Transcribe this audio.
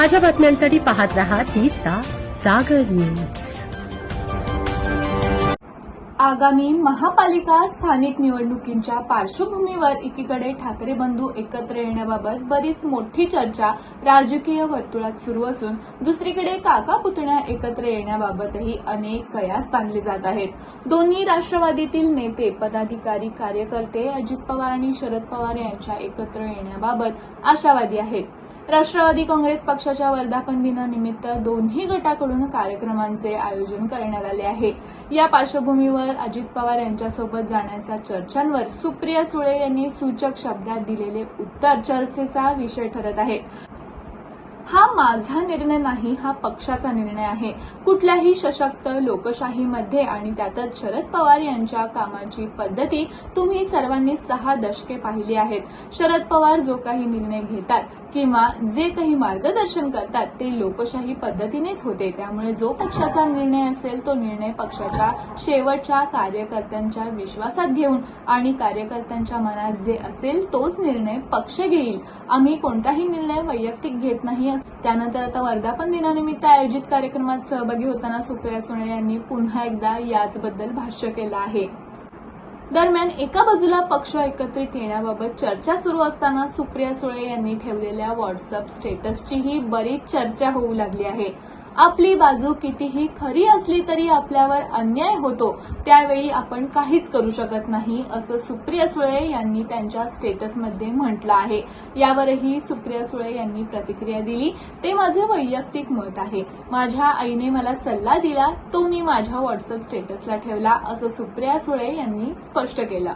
ताज्या बातम्यांसाठी पाहत रहा तिचा सागर न्यूज. आगामी महापालिका स्थानिक निवडणुकींच्या पार्श्वभूमीवर एकीकडे ठाकरे बंधू एकत्र येण्याबाबत बरीच मोठी चर्चा राजकीय वर्तुळात सुरू असून दुसरीकडे काका पुतण्या एकत्र येण्याबाबतही अनेक कयास बांधले जात आहेत. दोन्ही राष्ट्रवादीतील नेते पदाधिकारी कार्यकर्ते अजित पवार आणि शरद पवार यांच्या एकत्र येण्याबाबत आशावादी आहेत. राष्ट्रवादी काँग्रेस पक्षाच्या वर्धापन दिनानिमित्त दोन्ही गटाकडून कार्यक्रमांचे आयोजन करण्यात आले आहे. या पार्श्वभूमीवर अजित पवार यांच्यासोबत जाण्याच्या चर्चांवर सुप्रिया सुळे यांनी सूचक शब्दात दिलेले उत्तर चर्चेचा विषय ठरत आहे. हा माझा निर्णय नाही हा पक्षाचा निर्णय आहे. कुठल्याही सशक्त लोकशाहीमध्ये आणि त्यातच शरद पवार यांच्या कामाची पद्धती तुम्ही सर्वांनी सहा दशके पाहिली आहेत. शरद पवार जो काही निर्णय घेतात किंवा जे काही मार्गदर्शन करतात ते लोकशाही पद्धतीनेच होते. त्यामुळे जो पक्षाचा निर्णय असेल तो निर्णय पक्षाच्या शेवटच्या कार्यकर्त्यांच्या विश्वासात घेऊन आणि कार्यकर्त्यांच्या मनात जे असेल तोच निर्णय पक्ष घेईल. आम्ही कोणताही निर्णय वैयक्तिक घेत नाही. त्यानंतर आता वर्धापन दिनानिमित्त आयोजित कार्यक्रमात सहभागी होताना सुप्रिया सुळे यांनी पुन्हा एकदा याचबद्दल भाष्य केलं आहे. दरम्यान एका बाजूला पक्ष एकत्रित येण्याबाबत चर्चा सुरू असताना सुप्रिया सुळे यांनी ठेवलेल्या व्हॉट्सअप स्टेटसचीही बरीच चर्चा होऊ लागली आहे. आपली बाजू कितीही खरी असली तरी आपल्यावर अन्याय होतो. त्यावेळी आपण काहीच करू शकत नाही असं सुप्रिया सुळे यांनी त्यांच्या स्टेटसमध्ये म्हटलं आहे. यावरही सुप्रिया सुळे यांनी प्रतिक्रिया दिली. ते माझे वैयक्तिक मत आहे. माझ्या आईने मला सल्ला दिला तो मी माझ्या व्हॉट्सअप स्टेटसला ठेवला असं सुप्रिया सुळे यांनी स्पष्ट केलं.